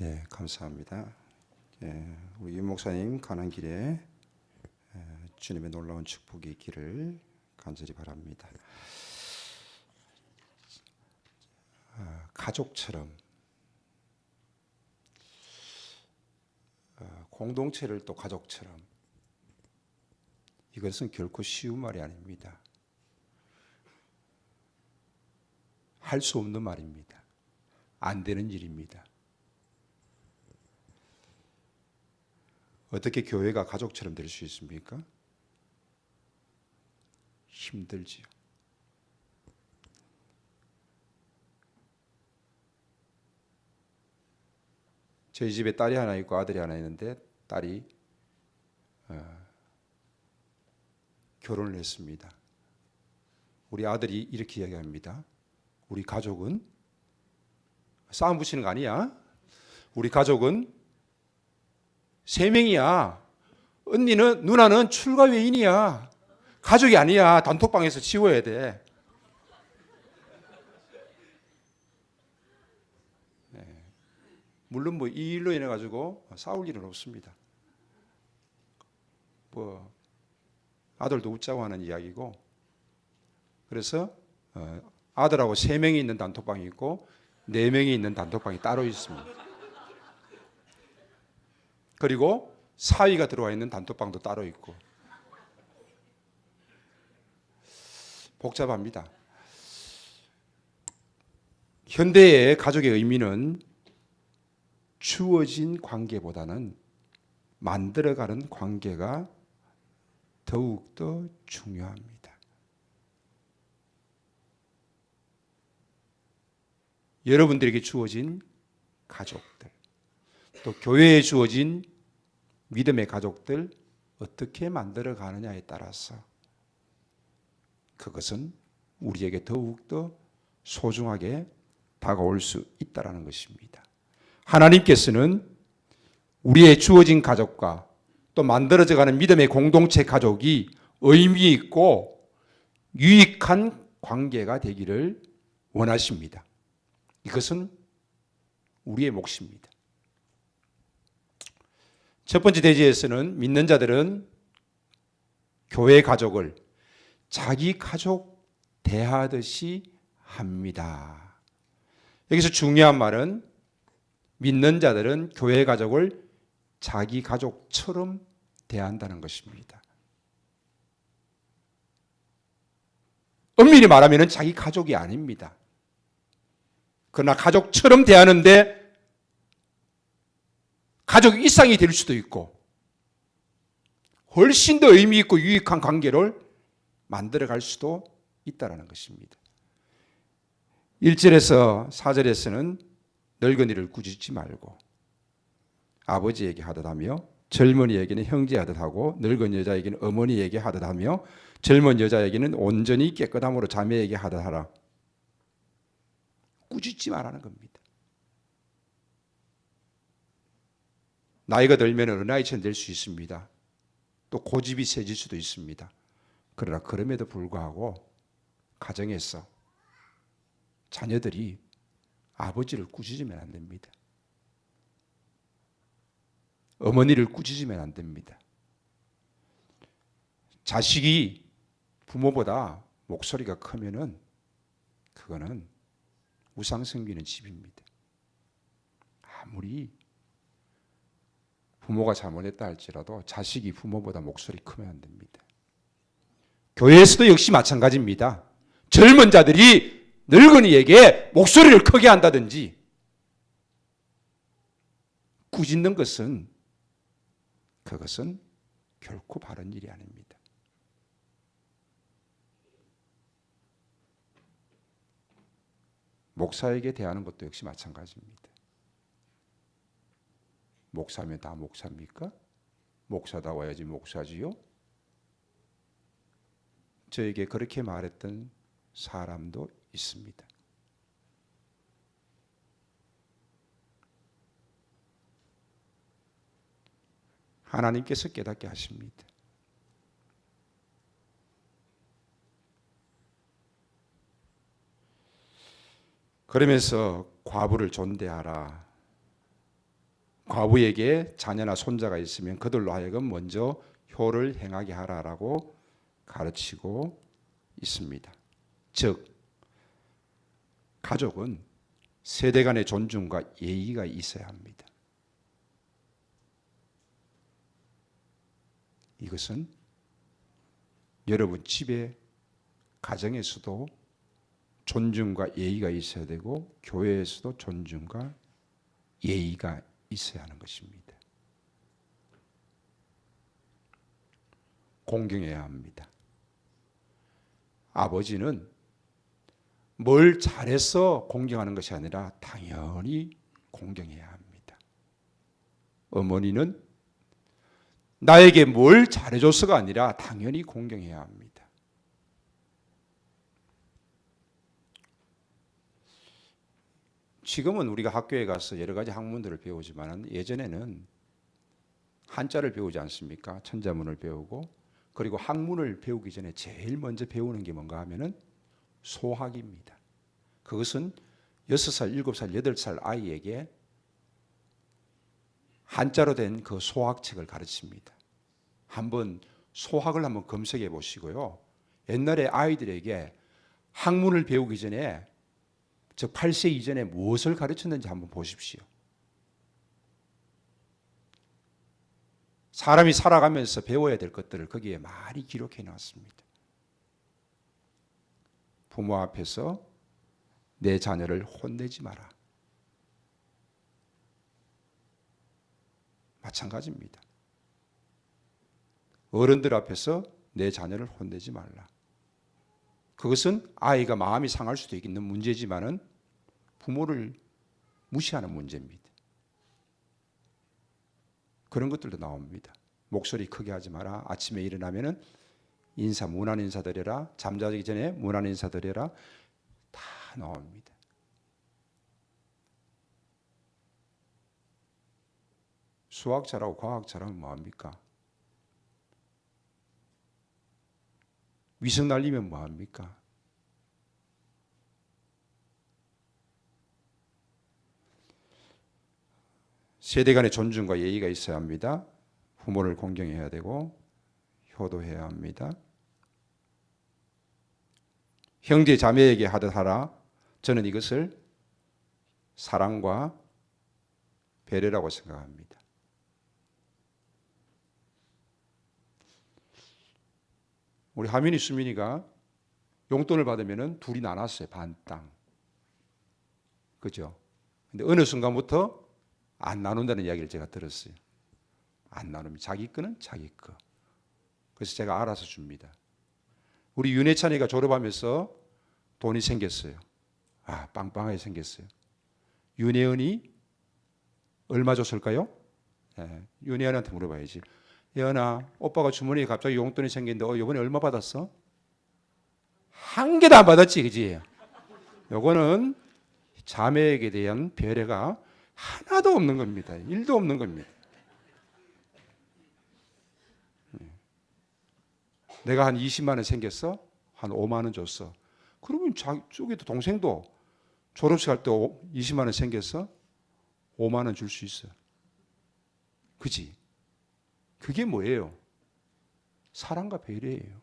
예, 감사합니다. 예, 우리 윤 목사님 가는 길에 예, 주님의 놀라운 축복이 있기를 간절히 바랍니다. 아, 가족처럼 아, 공동체를 또 가족처럼 이것은 결코 쉬운 말이 아닙니다. 할 수 없는 말입니다. 안 되는 일입니다. 어떻게 교회가 가족처럼 될 수 있습니까? 힘들지요. 저희 집에 딸이 하나 있고 아들이 하나 있는데 딸이 어, 결혼을 했습니다. 우리 아들이 이렇게 이야기합니다. 우리 가족은 싸움 붙이는 거 아니야? 우리 가족은 세 명이야. 언니는 누나는 출가 외인이야. 가족이 아니야. 단톡방에서 지워야 돼. 네. 물론 뭐 이 일로 인해 가지고 싸울 일은 없습니다. 뭐 아들도 웃자고 하는 이야기고 그래서 어, 아들하고 세 명이 있는 단톡방이 있고 네 명이 있는 단톡방이 따로 있습니다. 그리고 사위가 들어와 있는 단톡방도 따로 있고 복잡합니다. 현대의 가족의 의미는 주어진 관계보다는 만들어가는 관계가 더욱더 중요합니다. 여러분들에게 주어진 가족들, 또 교회에 주어진 믿음의 가족들 어떻게 만들어 가느냐에 따라서 그것은 우리에게 더욱더 소중하게 다가올 수 있다라는 것입니다. 하나님께서는 우리의 주어진 가족과 또 만들어져 가는 믿음의 공동체 가족이 의미 있고 유익한 관계가 되기를 원하십니다. 이것은 우리의 몫입니다. 첫 번째 대지에서는 믿는 자들은 교회 가족을 자기 가족 대하듯이 합니다. 여기서 중요한 말은 믿는 자들은 교회 가족을 자기 가족처럼 대한다는 것입니다. 엄밀히 말하면 자기 가족이 아닙니다. 그러나 가족처럼 대하는데 가족 일상이 될 수도 있고 훨씬 더 의미 있고 유익한 관계를 만들어 갈 수도 있다라는 것입니다. 1절에서 4절에서는 늙은이를 꾸짖지 말고 아버지에게 하듯 하며 젊은이에게는 형제 하듯 하고 늙은 여자에게는 어머니에게 하듯 하며 젊은 여자에게는 온전히 깨끗함으로 자매에게 하듯 하라. 꾸짖지 말라는 겁니다. 나이가 들면 어린아이처럼 될 수 있습니다. 또 고집이 세질 수도 있습니다. 그러나 그럼에도 불구하고 가정에서 자녀들이 아버지를 꾸짖으면 안 됩니다. 어머니를 꾸짖으면 안 됩니다. 자식이 부모보다 목소리가 크면은 그거는 우상 섬기는 집입니다. 아무리 부모가 잘못했다 할지라도 자식이 부모보다 목소리 크면 안 됩니다. 교회에서도 역시 마찬가지입니다. 젊은 자들이 늙은이에게 목소리를 크게 한다든지 꾸짖는 것은 그것은 결코 바른 일이 아닙니다. 목사에게 대하는 것도 역시 마찬가지입니다. 목사면 다 목사입니까? 목사다워야지 목사지요? 저에게 그렇게 말했던 사람도 있습니다. 하나님께서 깨닫게 하십니다. 그러면서 과부를 존대하라. 과부에게 자녀나 손자가 있으면 그들로 하여금 먼저 효를 행하게 하라라고 가르치고 있습니다. 즉 가족은 세대 간의 존중과 예의가 있어야 합니다. 이것은 여러분 집에 가정에서도 존중과 예의가 있어야 되고 교회에서도 존중과 예의가 있어야 하는 것입니다. 공경해야 합니다. 아버지는 뭘 잘해서 공경하는 것이 아니라 당연히 공경해야 합니다. 어머니는 나에게 뭘 잘해줘서가 아니라 당연히 공경해야 합니다. 지금은 우리가 학교에 가서 여러 가지 학문들을 배우지만 예전에는 한자를 배우지 않습니까? 천자문을 배우고 그리고 학문을 배우기 전에 제일 먼저 배우는 게 뭔가 하면은 소학입니다. 그것은 6살, 7살, 8살 아이에게 한자로 된 그 소학책을 가르칩니다. 한번 소학을 한번 검색해 보시고요. 옛날에 아이들에게 학문을 배우기 전에 즉 8세 이전에 무엇을 가르쳤는지 한번 보십시오. 사람이 살아가면서 배워야 될 것들을 거기에 많이 기록해 놨습니다. 부모 앞에서 내 자녀를 혼내지 마라. 마찬가지입니다. 어른들 앞에서 내 자녀를 혼내지 말라. 그것은 아이가 마음이 상할 수도 있는 문제지만은 부모를 무시하는 문제입니다. 그런 것들도 나옵니다. 목소리 크게 하지 마라. 아침에 일어나면은 인사 문안 인사 드려라. 잠자기 전에 문안 인사 드려라. 다 나옵니다. 수학자라고 과학자라면 뭐합니까? 위성 날리면 뭐 합니까? 세대 간의 존중과 예의가 있어야 합니다. 부모를 공경해야 되고 효도해야 합니다. 형제 자매에게 하듯 하라. 저는 이것을 사랑과 배려라고 생각합니다. 우리 하민이 수민이가 용돈을 받으면은 둘이 나눴어요 반 땅. 그죠? 근데 어느 순간부터 안 나눈다는 이야기를 제가 들었어요. 안 나눕니다. 자기 거는 자기 거. 그래서 제가 알아서 줍니다. 우리 윤혜찬이가 졸업하면서 돈이 생겼어요. 아, 빵빵하게 생겼어요. 윤혜은이 얼마 줬을까요? 예, 윤혜은한테 물어봐야지. 예은아, 오빠가 주머니에 갑자기 용돈이 생겼는데 어, 이번에 얼마 받았어? 한 개도 안 받았지, 그지? 요거는 자매에게 대한 배려가 하나도 없는 겁니다. 일도 없는 겁니다. 내가 한 20만 원 생겼어? 한 5만 원 줬어. 그러면 자 쪽에도 동생도 졸업식 할 때 20만 원 생겼어? 5만 원 줄 수 있어. 그지? 그게 뭐예요? 사랑과 배려예요.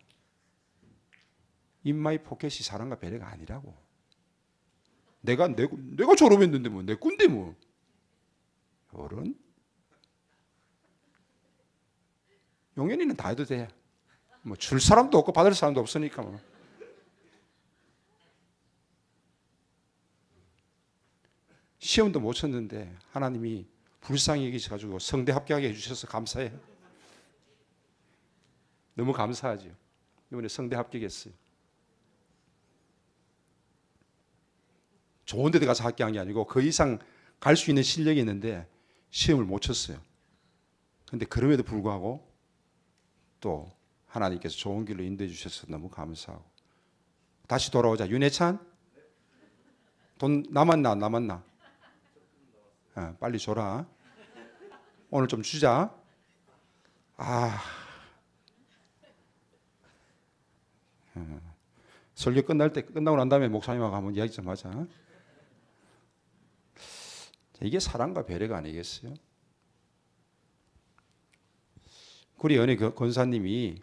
인마이 포켓이 사랑과 배려가 아니라고. 내가 내, 내가 졸업했는데 뭐 내 꾼데 뭐. 어른? 용현이는 다 해도 돼. 뭐 줄 사람도 없고 받을 사람도 없으니까 뭐. 시험도 못 쳤는데 하나님이 불쌍히 여기셔가지고 성대 합격하게 해주셔서 감사해요. 너무 감사하죠. 이번에 성대 합격했어요. 좋은 데 가서 합격한 게 아니고 그 이상 갈 수 있는 실력이 있는데 시험을 못 쳤어요. 근데 그럼에도 불구하고 또 하나님께서 좋은 길로 인도해 주셔서 너무 감사하고. 다시 돌아오자. 윤혜찬? 돈 남았나 안 남았나? 어, 빨리 줘라. 오늘 좀 주자. 아 설교 끝날 때 끝나고 난 다음에 목사님하고 한번 이야기 좀 하자 이게 사랑과 배려가 아니겠어요? 우리 연예 그 권사님이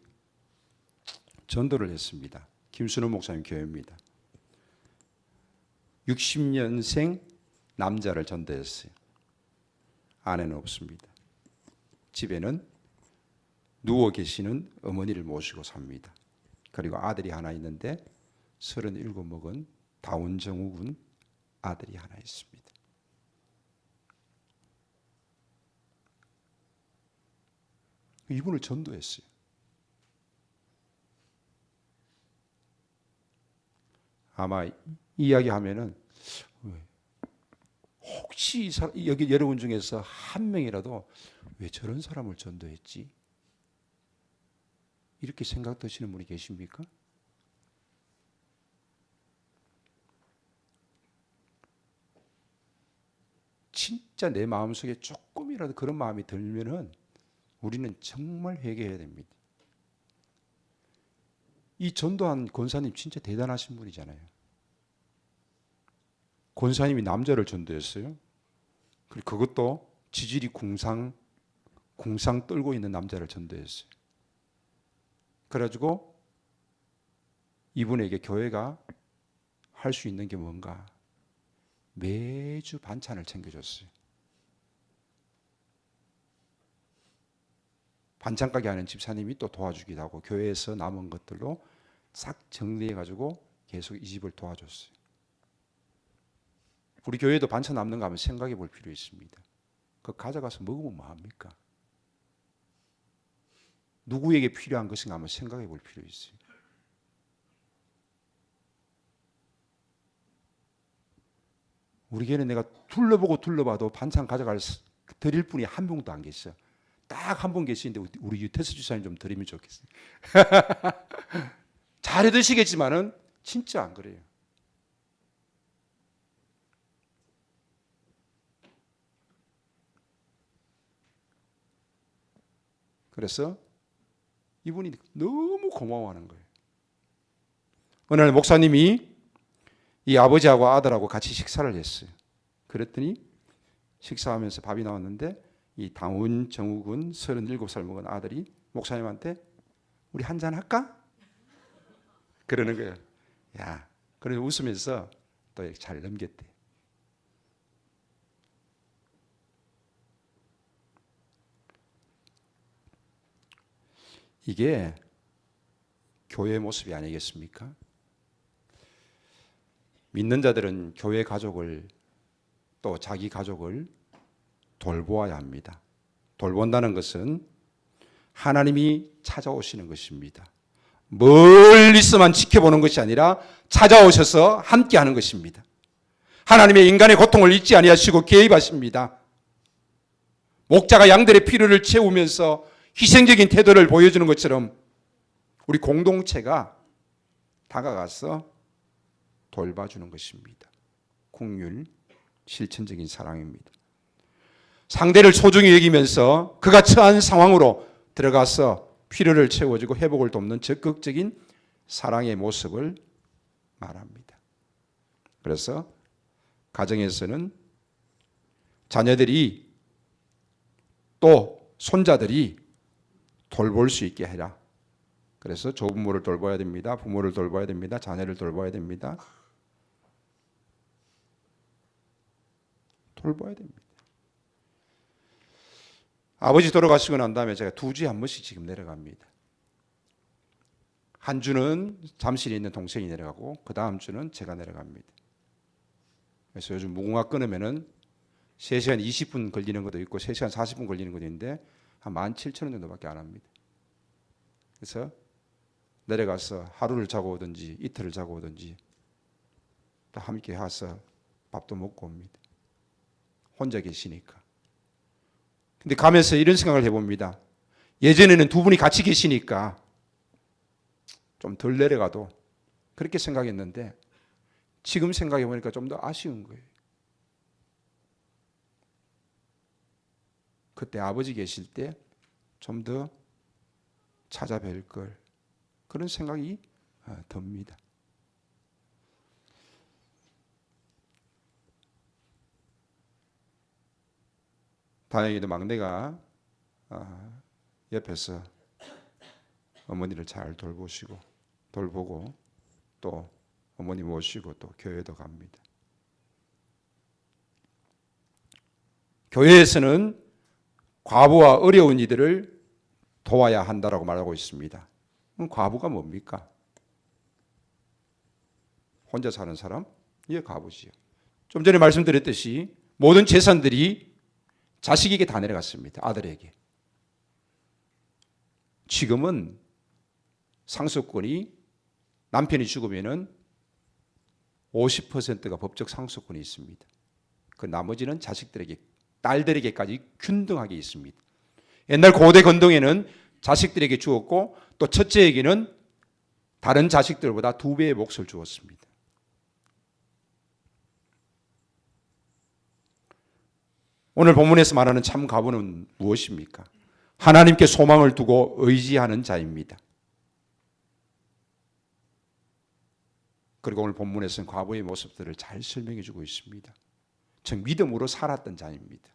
전도를 했습니다. 김순호 목사님 교회입니다. 60년생 남자를 전도했어요. 아내는 없습니다. 집에는 누워 계시는 어머니를 모시고 삽니다. 그리고 아들이 하나 있는데 37 먹은 다운정욱은 아들이 하나 있습니다. 이분을 전도했어요. 아마 이- 이야기하면은 혹시 여기 여러분 중에서 한 명이라도 왜 저런 사람을 전도했지? 이렇게 생각되시는 분이 계십니까? 진짜 내 마음속에 조금이라도 그런 마음이 들면은 우리는 정말 회개해야 됩니다. 이 전도한 권사님 진짜 대단하신 분이잖아요. 권사님이 남자를 전도했어요. 그리고 그것도 지질이 궁상 궁상 떨고 있는 남자를 전도했어요. 그래가지고 이분에게 교회가 할 수 있는 게 뭔가 매주 반찬을 챙겨줬어요. 반찬 가게 하는 집사님이 또 도와주기도 하고 교회에서 남은 것들로 싹 정리해 가지고 계속 이 집을 도와줬어요. 우리 교회도 반찬 남는 거 한번 생각해 볼 필요 있습니다. 그 가져가서 먹으면 뭐 합니까? 누구에게 필요한 것인가 한번 생각해 볼 필요 있어요. 우리 교회는 내가 둘러보고 둘러봐도 반찬 가져갈 수- 드릴 분이 한 명도 안 계셔. 딱 한 분 계시는데 우리- 유태수 주사님 좀 드리면 좋겠어요. 잘해 드시겠지만은 진짜 안 그래요. 그래서 이분이 너무 고마워하는 거예요. 어느 날 목사님이 이 아버지하고 아들하고 같이 식사를 했어요. 그랬더니 식사하면서 밥이 나왔는데 이 당운 정욱은 37살 먹은 아들이 목사님한테 우리 한 잔 할까? 그러는 거예요. 야, 그래 웃으면서 또 잘 넘겼대. 이게 교회 모습이 아니겠습니까? 믿는 자들은 교회 가족을 또 자기 가족을 돌보아야 합니다. 돌본다는 것은 하나님이 찾아오시는 것입니다. 멀리서만 지켜보는 것이 아니라 찾아오셔서 함께 하는 것입니다. 하나님의 인간의 고통을 잊지 아니하시고 개입하십니다. 목자가 양들의 필요를 채우면서 희생적인 태도를 보여주는 것처럼 우리 공동체가 다가가서 돌봐주는 것입니다. 국률, 실천적인 사랑입니다. 상대를 소중히 여기면서 그가 처한 상황으로 들어가서 필요를 채워주고 회복을 돕는 적극적인 사랑의 모습을 말합니다. 그래서 가정에서는 자녀들이 또 손자들이 돌볼 수 있게 해라. 그래서 조부모를 돌봐야 됩니다. 부모를 돌봐야 됩니다. 자녀를 돌봐야 됩니다. 돌봐야 됩니다. 아버지 돌아가시고 난 다음에 제가 두 주에 한 번씩 지금 내려갑니다. 한 주는 잠실에 있는 동생이 내려가고 그 다음 주는 제가 내려갑니다. 그래서 요즘 무궁화 끊으면은 3시간 20분 걸리는 것도 있고 3시간 40분 걸리는 것도 있는데 한 17,000원 정도밖에 안 합니다. 그래서 내려가서 하루를 자고 오든지 이틀을 자고 오든지 또 함께 와서 밥도 먹고 옵니다. 혼자 계시니까. 근데 가면서 이런 생각을 해봅니다. 예전에는 두 분이 같이 계시니까 좀 덜 내려가도 그렇게 생각했는데 지금 생각해 보니까 좀 더 아쉬운 거예요. 그때 아버지 계실 때 좀 더 찾아뵐 걸 그런 생각이 어, 듭니다. 다행히도 막내가 아, 옆에서 어머니를 잘 돌보시고 돌보고 또 어머니 모시고 또 교회도 갑니다. 교회에서는 과부와 어려운 이들을 도와야 한다라고 말하고 있습니다. 과부가 뭡니까? 혼자 사는 사람? 예, 과부지요. 좀 전에 말씀드렸듯이 모든 재산들이 자식에게 다 내려갔습니다. 아들에게. 지금은 상속권이 남편이 죽으면은 50%가 법적 상속권이 있습니다. 그 나머지는 자식들에게 딸들에게까지 균등하게 있습니다. 옛날 고대 건동에는 자식들에게 주었고 또 첫째에게는 다른 자식들보다 두 배의 몫을 주었습니다. 오늘 본문에서 말하는 참 가부는 무엇입니까? 하나님께 소망을 두고 의지하는 자입니다. 그리고 오늘 본문에서는 과부의 모습들을 잘 설명해 주고 있습니다. 즉 믿음으로 살았던 자입니다.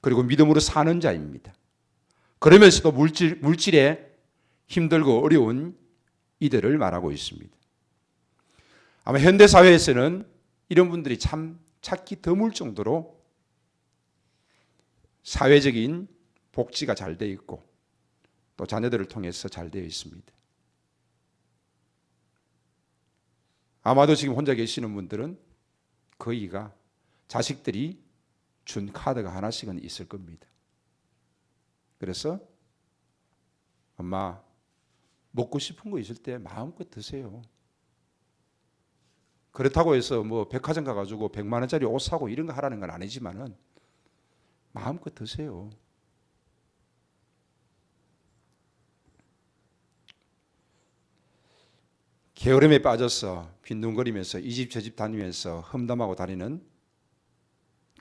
그리고 믿음으로 사는 자입니다. 그러면서도 물질 물질에 힘들고 어려운 이들을 말하고 있습니다. 아마 현대 사회에서는 이런 분들이 참 찾기 드물 정도로 사회적인 복지가 잘 되어 있고 또 자녀들을 통해서 잘 되어 있습니다. 아마도 지금 혼자 계시는 분들은 거의가 자식들이 준 카드가 하나씩은 있을 겁니다. 그래서 엄마 먹고 싶은 거 있을 때 마음껏 드세요. 그렇다고 해서 뭐 백화점 가가지고 100만 원짜리 옷 사고 이런 거 하라는 건 아니지만은 마음껏 드세요. 게으름에 빠져서 빈둥거리면서 이 집 저집 다니면서 험담하고 다니는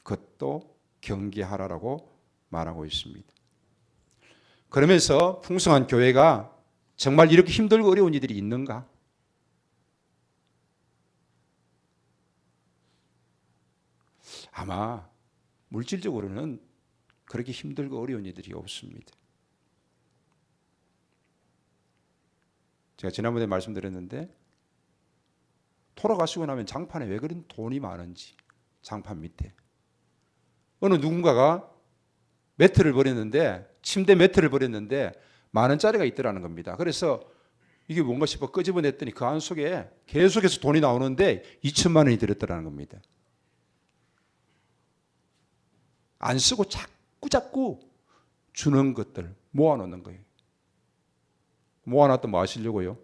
것도 경계하라라고 말하고 있습니다. 그러면서 풍성한 교회가 정말 이렇게 힘들고 어려운 이들이 있는가? 아마 물질적으로는 그렇게 힘들고 어려운 이들이 없습니다. 제가 지난번에 말씀드렸는데 돌아가시고 나면 장판에 왜 그런 돈이 많은지 장판 밑에 어느 누군가가 매트를 버렸는데 침대 매트를 버렸는데 만 원짜리가 있더라는 겁니다. 그래서 이게 뭔가 싶어 끄집어냈더니 그 안 속에 계속해서 돈이 나오는데 2천만 원이 들었더라는 겁니다. 안 쓰고 자꾸 자꾸 주는 것들 모아놓는 거예요. 모아놨던 뭐 하시려고요?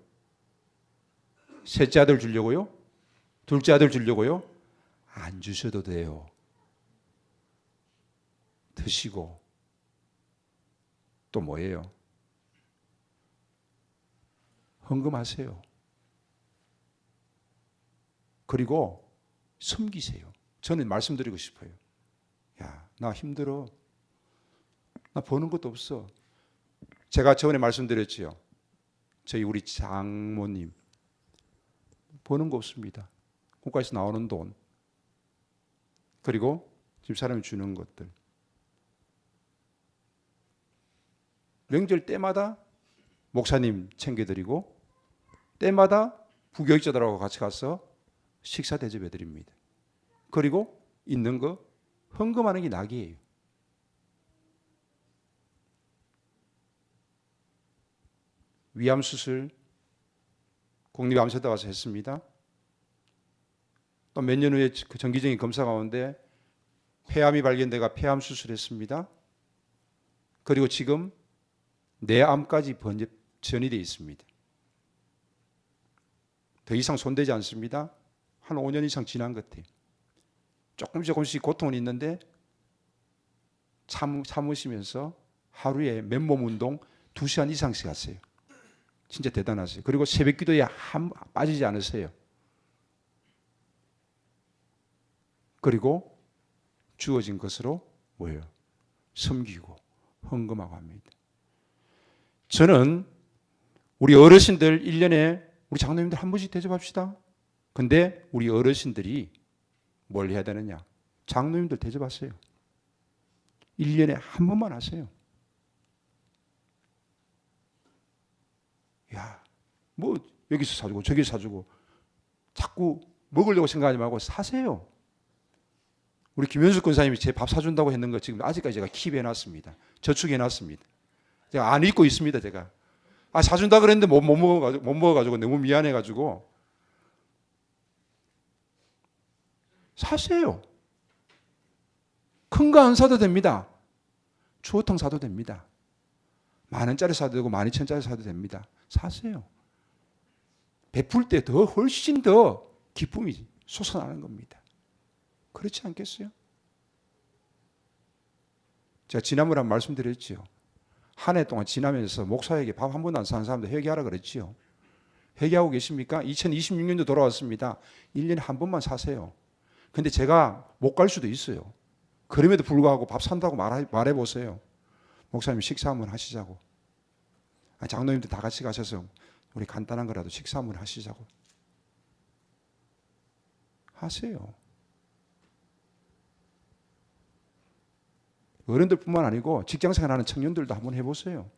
셋째 아들 주려고요? 둘째 아들 주려고요? 안 주셔도 돼요. 드시고 또 뭐예요? 헌금하세요. 그리고 섬기세요. 저는 말씀드리고 싶어요. 야, 나 힘들어. 나 버는 것도 없어. 제가 저번에 말씀드렸지요. 저희 우리 장모님 버는 거 없습니다. 국가에서 나오는 돈 그리고 집사람이 주는 것들 명절 때마다 목사님 챙겨드리고 때마다 부교육자들하고 같이 가서 식사 대접해 드립니다. 그리고 있는 거 헌금하는 게 낙이에요. 위암 수술 국립암센터 가서 했습니다. 또 몇 년 후에 그 정기적인 검사 가운데 폐암이 발견돼가 폐암 수술했습니다. 그리고 지금 뇌암까지 번제 전이돼 있습니다. 더 이상 손대지 않습니다. 한 5년 이상 지난 것 같아요. 조금 조금씩 고통은 있는데 참, 참으시면서 하루에 맨몸 운동 2시간 이상씩 하세요. 진짜 대단하세요. 그리고 새벽 기도에 한 빠지지 않으세요. 그리고 주어진 것으로 뭐예요? 섬기고 헌금하고 합니다. 저는 우리 어르신들 1년에 우리 장로님들 한 번씩 대접합시다. 근데 우리 어르신들이 뭘 해야 되느냐? 장로님들 대접하세요. 1년에 한 번만 하세요. 야, 뭐 여기서 사주고 저기서 사주고 자꾸 먹으려고 생각하지 말고 사세요. 우리 김현숙 권사님이 제 밥 사준다고 했는 거 지금 아직까지 제가 킵해놨습니다. 저축해놨습니다. 제가 안 읽고 있습니다. 제가 아 사준다 그랬는데 못, 못 먹어가지고 못 먹어가지고 너무 미안해가지고 사세요. 큰 거 안 사도 됩니다. 추어탕 사도 됩니다. 만 원짜리 사도 되고 만 이천 짜리 사도 됩니다. 사세요. 베풀 때 더 훨씬 더 기쁨이 솟아나는 겁니다. 그렇지 않겠어요? 제가 지난번에 한 말씀드렸지요. 한 해 동안 지나면서 목사에게 밥 한 번도 안 사는 사람들 회개하라 그랬지요. 회개하고 계십니까? 2026년도 돌아왔습니다. 1년에 한 번만 사세요. 근데 제가 못 갈 수도 있어요. 그럼에도 불구하고 밥 산다고 말해, 보세요. 목사님 식사 한번 하시자고. 아, 장로님들 다 같이 가셔서 우리 간단한 거라도 식사 한번 하시자고. 하세요. 어른들뿐만 아니고 직장 생활하는 청년들도 한번 해보세요.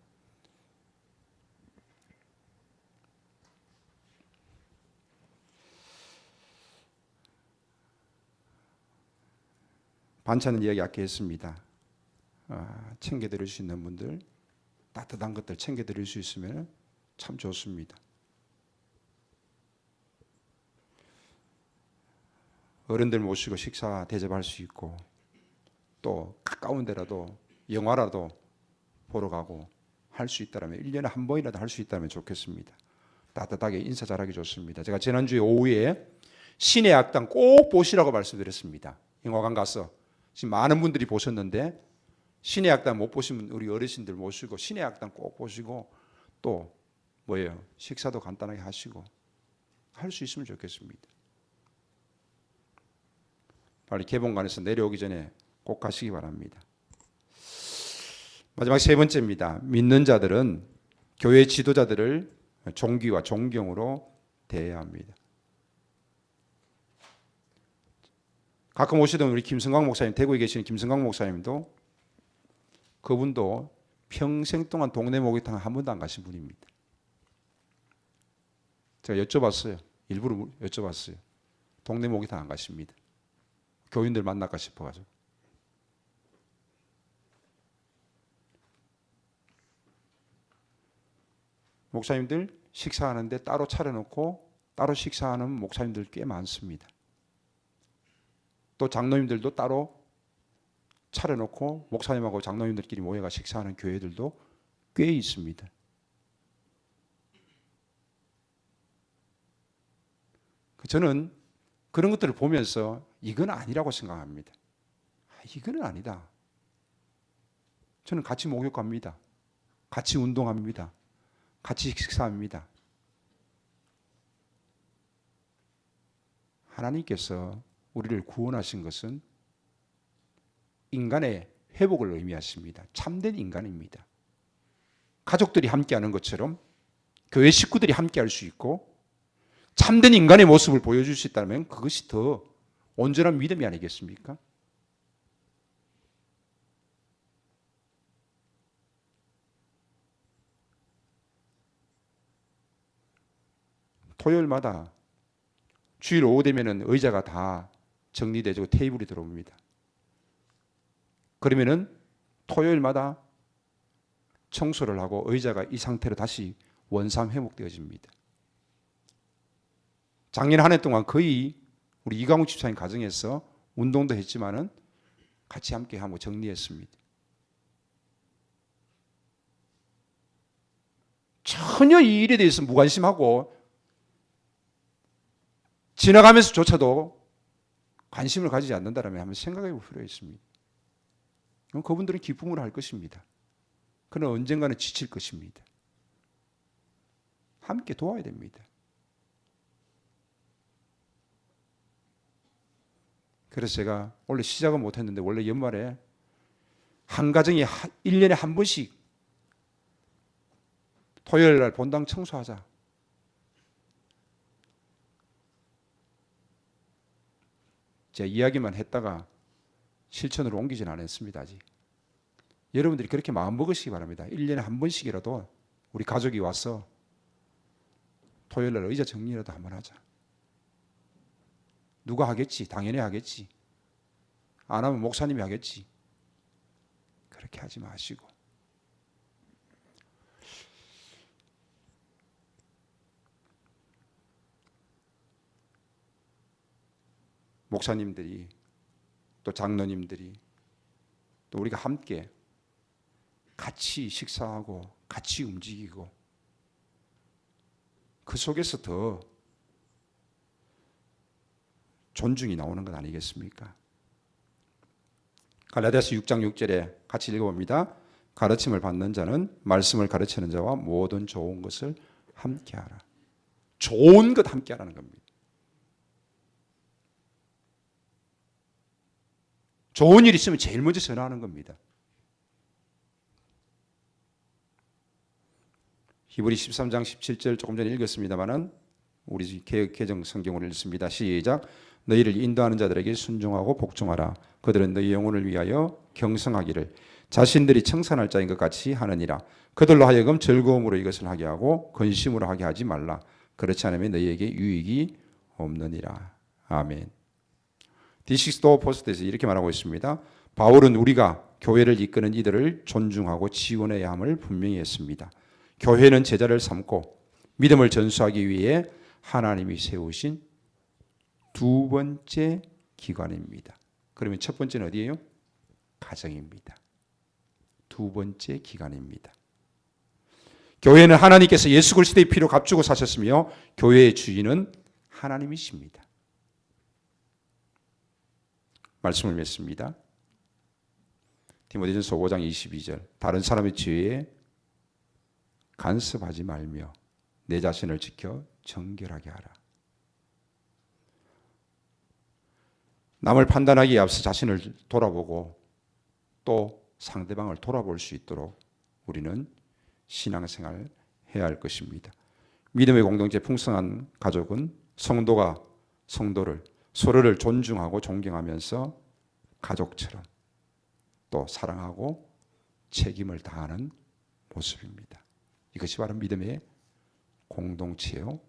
반찬은 이야기 아까 했습니다. 아, 챙겨드릴 수 있는 분들 따뜻한 것들 챙겨드릴 수 있으면 참 좋습니다. 어른들 모시고 식사 대접할 수 있고 또 가까운 데라도 영화라도 보러 가고 할 수 있다면 1년에 한 번이라도 할 수 있다면 좋겠습니다. 따뜻하게 인사 잘하기 좋습니다. 제가 지난주에 오후에 신의 악당 꼭 보시라고 말씀드렸습니다. 영화관 가서 지금 많은 분들이 보셨는데 신의 악당 못 보시면 우리 어르신들 모시고 신의 악당 꼭 보시고 또 뭐예요? 식사도 간단하게 하시고 할 수 있으면 좋겠습니다. 빨리 개봉관에서 내려오기 전에 꼭 가시기 바랍니다. 마지막 세 번째입니다. 믿는 자들은 교회 지도자들을 존귀와 존경으로 대해야 합니다. 가끔 오시던 우리 김성광 목사님, 대구에 계시는 김성광 목사님도 그분도 평생 동안 동네 목욕탕 한 번도 안 가신 분입니다. 제가 여쭤봤어요. 일부러 여쭤봤어요. 동네 목욕탕 안 가십니다. 교인들 만날까 싶어가지고. 목사님들 식사하는데 따로 차려놓고 따로 식사하는 목사님들 꽤 많습니다. 또 장로님들도 따로 차려놓고 목사님하고 장로님들끼리 모여가 식사하는 교회들도 꽤 있습니다. 그 저는 그런 것들을 보면서 이건 아니라고 생각합니다. 아, 이거는 아니다. 저는 같이 목욕 합니다. 같이 운동합니다. 같이 식사합니다. 하나님께서 우리를 구원하신 것은 인간의 회복을 의미하십니다. 참된 인간입니다. 가족들이 함께하는 것처럼 교회 식구들이 함께할 수 있고 참된 인간의 모습을 보여줄 수 있다면 그것이 더 온전한 믿음이 아니겠습니까? 토요일마다 주일 오후 되면은 의자가 다 정리되고 테이블이 들어옵니다. 그러면은 토요일마다 청소를 하고 의자가 이 상태로 다시 원상 회복되어집니다. 작년 한 해 동안 거의 우리 이강우 집사님 가정에서 운동도 했지만은 같이 함께 하고 정리했습니다. 전혀 이 일에 대해서 무관심하고 지나가면서조차도 관심을 가지지 않는다면 한번 생각해 볼 필요가 있습니다. 그럼 그분들은 기쁨을 할 것입니다. 그러나 언젠가는 지칠 것입니다. 함께 도와야 됩니다. 그래서 제가 원래 시작은 못했는데 원래 연말에 한 가정이 1년에 한 번씩 토요일 날 본당 청소하자. 제가 이야기만 했다가 실천으로 옮기지는 않았습니다. 아직. 여러분들이 그렇게 마음 먹으시기 바랍니다. 1년에 한 번씩이라도 우리 가족이 와서 토요일 날 의자 정리라도 한번 하자. 누가 하겠지? 당연히 하겠지. 안 하면 목사님이 하겠지. 그렇게 하지 마시고 목사님들이 또 장로님들이 또 우리가 함께 같이 식사하고 같이 움직이고 그 속에서 더 존중이 나오는 것 아니겠습니까? 갈라디아서 6장 6절에 같이 읽어봅니다. 가르침을 받는 자는 말씀을 가르치는 자와 모든 좋은 것을 함께하라. 좋은 것 함께하라는 겁니다. 좋은 일 있으면 제일 먼저 전화하는 겁니다. 히브리 13장 17절 조금 전에 읽었습니다만은 우리 개정 성경으로 읽습니다. 시작. 너희를 인도하는 자들에게 순종하고 복종하라. 그들은 너희 영혼을 위하여 경성하기를 자신들이 청산할 자인 것 같이 하느니라. 그들로 하여금 즐거움으로 이것을 하게 하고 근심으로 하게 하지 말라. 그렇지 않으면 너희에게 유익이 없느니라. 아멘. 디식스도 포스트에서 이렇게 말하고 있습니다. 바울은 우리가 교회를 이끄는 이들을 존중하고 지원해야 함을 분명히 했습니다. 교회는 제자를 삼고 믿음을 전수하기 위해 하나님이 세우신 두 번째 기관입니다. 그러면 첫 번째는 어디예요? 가정입니다. 두 번째 기관입니다. 교회는 하나님께서 예수 그리스도의 피로 값주고 사셨으며 교회의 주인은 하나님이십니다. 말씀을 맺습니다. 디모데전서 5장 22절 다른 사람의 죄에 간섭하지 말며 내 자신을 지켜 정결하게 하라. 남을 판단하기에 앞서 자신을 돌아보고 또 상대방을 돌아볼 수 있도록 우리는 신앙생활 해야 할 것입니다. 믿음의 공동체 풍성한 가족은 성도가 성도를 서로를 존중하고 존경하면서 가족처럼 또 사랑하고 책임을 다하는 모습입니다. 이것이 바로 믿음의 공동체요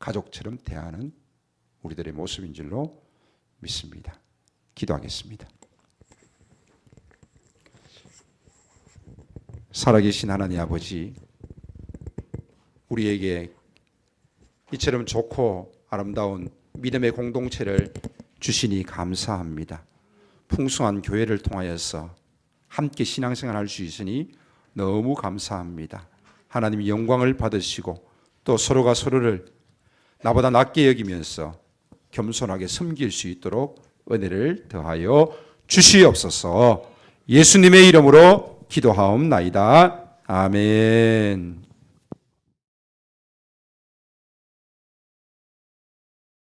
가족처럼 대하는 우리들의 모습인 줄로 믿습니다. 기도하겠습니다. 살아계신 하나님 아버지, 우리에게 이처럼 좋고 아름다운 믿음의 공동체를 주시니 감사합니다. 풍성한 교회를 통하여서 함께 신앙생활 할 수 있으니 너무 감사합니다. 하나님 영광을 받으시고 또 서로가 서로를 나보다 낮게 여기면서 겸손하게 섬길 수 있도록 은혜를 더하여 주시옵소서. 예수님의 이름으로 기도하옵나이다. 아멘.